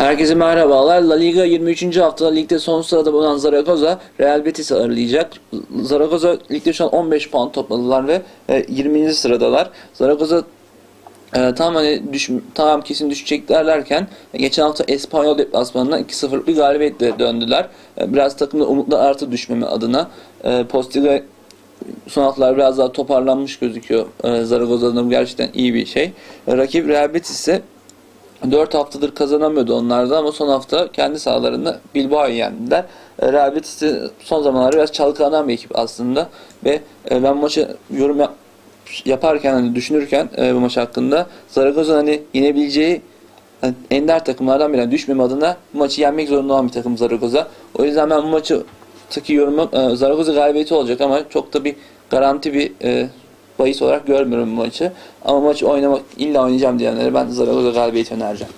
Herkese merhabalar. La Liga 23. haftada ligde son sırada bulunan Zaragoza Real Betis'i ağırlayacak. Zaragoza ligde şu an 15 puan topladılar ve e, 20. sıradalar. Zaragoza e, tam hani düş, tamam kesin düşecekler derken e, geçen hafta Espanyol deplasmanına 2-0'lık bir galibiyetle döndüler. E, biraz takımda umutlar artı düşmeme adına. E, Postiga son haftalar biraz daha toparlanmış gözüküyor. E, Zaragoza'nın gerçekten iyi bir şey. E, rakip Real Betis ise 4 haftadır kazanamıyordu onlarda ama son hafta kendi sahalarında Bilbao'yu yendiler. E, Real Betis son zamanlarda biraz çalkalan bir ekip aslında ve e, ben maçı yorum yap- yaparken hani düşünürken e, bu maç hakkında Zaragoza hani yenebileceği hani ender takımlardan biri Yani düşmeme adına bu maçı yenmek zorunda olan bir takım Zaragoza. O yüzden ben bu maçı taki yorumum e, Zaragoza galibiyeti olacak ama çok da bir garanti bir bahis olarak görmüyorum bu maçı. Ama maçı oynamak illa oynayacağım diyenlere ben Zaragoza galibiyeti önereceğim.